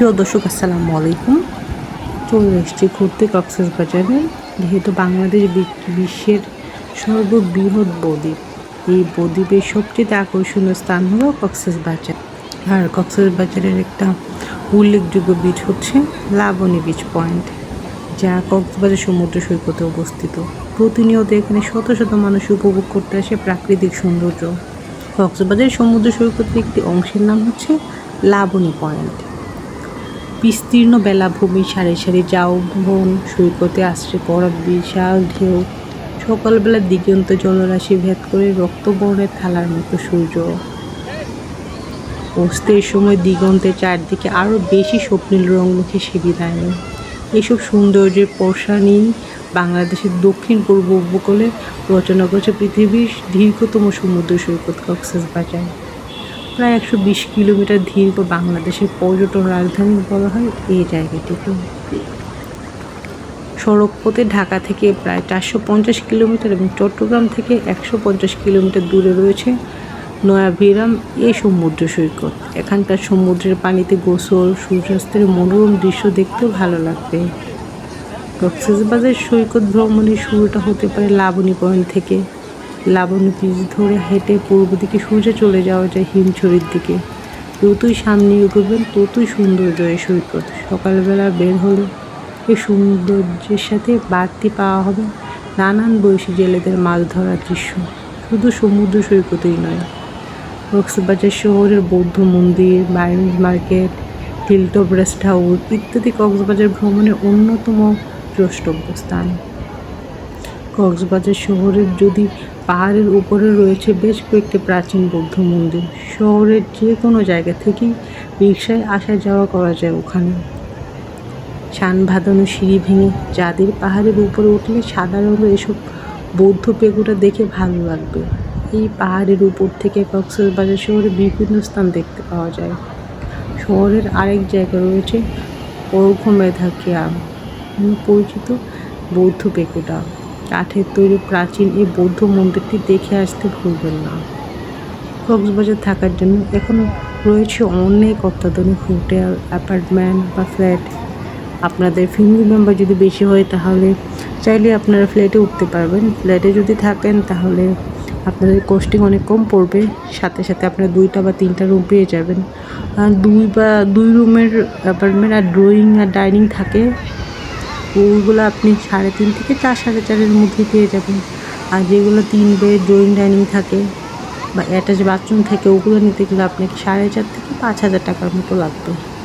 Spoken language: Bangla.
প্রিয় দর্শক, আসসালামু আলাইকুম। চলে এসছি ঘুরতে কক্সেস বাজারে। যেহেতু বাংলাদেশ বিশ্বের সর্ববৃহৎ বদ্বীপ, এই বদ্বীপের সবচেয়ে আকর্ষণীয় স্থান হলো কক্সেস বাজার। আর কক্সেস বাজারের একটা উল্লেখযোগ্য বিচ হচ্ছে লাবণী বিচ পয়েন্ট, যা কক্সবাজার সমুদ্র সৈকতে অবস্থিত। প্রতিনিয়ত এখানে শত শত মানুষ উপভোগ করতে আসে প্রাকৃতিক সৌন্দর্য। কক্সবাজার সমুদ্র সৈকতের একটি অংশের নাম হচ্ছে লাবণী পয়েন্ট। বিস্তীর্ণ বেলাভূমি, সারি সারি যাও, বন, সৈকতে আশ্রে পড়া, বিশাল ঢেউ। সকালবেলা দিগন্ত জলরাশি ভেদ করে রক্তবর্ণের থালার মতো সূর্য। অস্তের সময় দিগন্তের চারদিকে আরও বেশি স্বপ্নীল রং মুখে সে বিদায় নেয় এসব সৌন্দর্যের পশানি বাংলাদেশের দক্ষিণ পূর্ব উপকূলে, রচনা করেছে পৃথিবীর দীর্ঘতম সমুদ্র সৈকত কক্সেস বাজার। প্রায় একশো বিশ কিলোমিটার দীর্ঘ বাংলাদেশের পর্যটন রাজধানী বলা হয়, এই জায়গাটিকে সড়ক পথে ঢাকা থেকে প্রায় চারশো পঞ্চাশ কিলোমিটার এবং চট্টগ্রাম থেকে একশো পঞ্চাশ কিলোমিটার দূরে রয়েছে নয়াভিরাম এই সমুদ্র সৈকত। এখানকার সমুদ্রের পানিতে গোসল, সূর্যাস্তের মনোরম দৃশ্য দেখতেও ভালো লাগবে। কক্সবাজার সৈকত ভ্রমণের শুরুটা হতে পারে লাবণী পয়েন্ট থেকে। লাবণী বীজ ধরে হেঁটে পূর্ব দিকে সোজা চলে যাওয়া যায় হিমছড়ির দিকে। যতই সামনে এগোবেন ততই সৌন্দর্য এই সৈকত। সকালবেলা বের হলে এই সৌন্দর্যের সাথে বাড়তি পাওয়া হবে নানান বয়সী জেলেদের মাছ ধরার দৃশ্য। শুধু সমুদ্র সৈকতেই নয়, কক্সবাজার শহরের বৌদ্ধ মন্দির বাইরেন্স মার্কেট হিলটপ রেস্ট হাউস ইত্যাদি কক্সবাজার ভ্রমণের অন্যতম দ্রষ্টব্য স্থান। কক্সবাজার শহরের যদি পাহাড়ের উপরে রয়েছে বেশ কয়েকটি প্রাচীন বৌদ্ধ মন্দির। শহরের যে কোনো জায়গা থেকেই রিক্সায় আসা যাওয়া করা যায় ওখানে। শান ভাদানো সিঁড়ি ভেঙে যাদের পাহাড়ের উপরে উঠলে সাধারণত এসব বৌদ্ধ পেগুটা দেখে ভালো লাগবে। এই পাহাড়ের উপর থেকে কক্সবাজার শহরে বিভিন্ন স্থান দেখতে পাওয়া যায়। শহরের আরেক জায়গা রয়েছে পরখ মেধা নামে পরিচিত বৌদ্ধ পেকুটা কাঠের তৈরি প্রাচীন এই বৌদ্ধ মন্দিরটি দেখে আসতে ভুলবেন না। কক্সবাজার থাকার জন্য এখনও রয়েছে অনেক অত্যাধুনিক হোটেল, অ্যাপার্টমেন্ট বা ফ্ল্যাট। আপনাদের ফ্যামিলি মেম্বার যদি বেশি হয় তাহলে চাইলে আপনারা ফ্ল্যাটে উঠতে পারবেন। ফ্ল্যাটে যদি থাকেন তাহলে আপনাদের কস্টিং অনেক কম পড়বে। সাথে সাথে আপনারা দুইটা বা তিনটা রুম পেয়ে যাবেন। দুই বা দুই রুমের অ্যাপার্টমেন্ট আর ড্রয়িং আর ডাইনিং থাকে। ওইগুলো আপনি সাড়ে তিন থেকে চার সাড়ে চারের মধ্যে পেয়ে যাবেন। আর যেগুলো তিন বেড ড্রয়িং ডাইনিং থাকে বা অ্যাটাচ বাথরুম থাকে, ওগুলো নিতে গেলে আপনাকে সাড়ে চার থেকে পাঁচ হাজার টাকার মতো লাগবে।